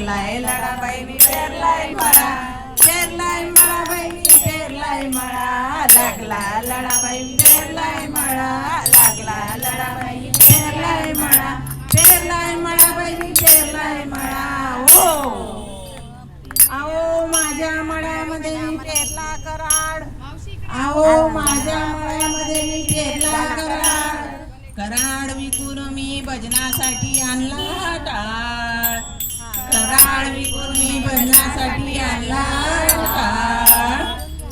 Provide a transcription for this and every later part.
लागलाय लढा बहिणी पेरलाय मळा. पेरलाय मळा बहिणी पेरलाय मळा. लागला लढा बहिणी पेरलाय मळा. लागला लढा बहिणी पेरलाय मळा. पेरलाय मळा बहिणी पेरलाय मळा. हो. अहो माझ्या मळ्यामध्ये मी पेरला कराड. अहो माझ्या मळ्यामध्ये मी पेरला कराड. कराड विकून मी भजनासाठी आणला टाळ कराड विकून मी भजनासाठी आणला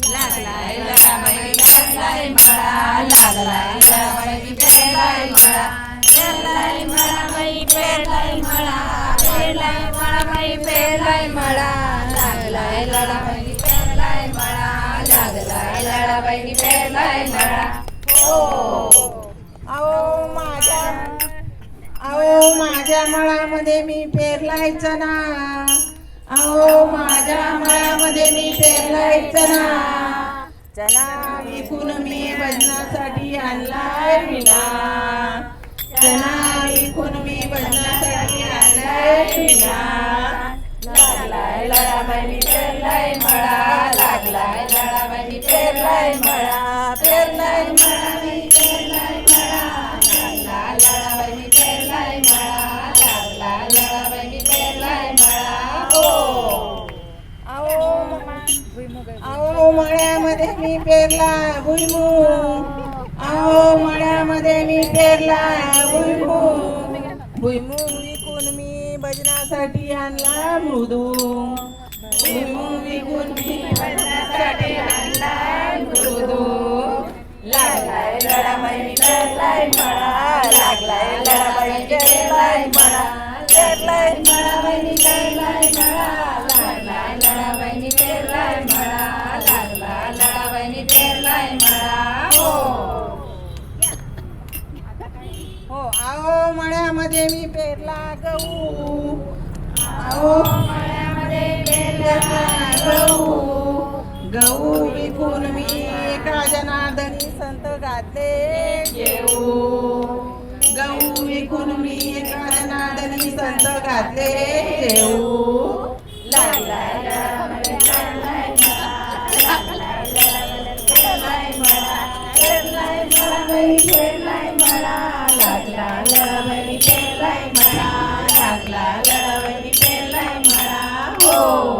लागलाय लढाबाई पेरलाय मळा लागलाय लढाबाई पेरलाय मळा. पेरलाय मळाबाई पेरलाय मळा. पेरलाय मळाबाई पेरलाय मळा. लागलाय लढाबाई पेरलाय मळा. लागलाय लढाबाई पेरलाय मळा. हो. मळामध्ये मी पेरलाय चना अहो माझ्या मळामध्ये मी पेरलाय चना चना विकून मी भजनासाठी आणलाय विना चना विकून मी भजनासाठी आणलाय विना लागलाय लढाबाई पेरलाय मळा. लागलाय लढाबाई पेरलाय मळा. पेरलाय मळा मी पेरला भुईमुग अहो मळ्यामध्ये मी पेरला भुईमुग भुईमुग विकून मी भजनासाठी आणला मृदू. भुईमुग विकून मी भजनासाठी आणला मृदू. लागलाय लढाबाई पेरलाय मळा. लागलाय लढाबाई पेरलाय मळा. पेरलाय मळा. मळ्यामध्ये मी पेरला गहू आओ मळ्यामध्ये पेरला गहू गहू विकून मी एका जनार्दनी संत घातले घेऊ गहू विकून मी एका जनार्दनी संत घातले जेऊ लागला लढवणी पेरलाय मळा. लागला लढवणी पेरलाय मळा. हो.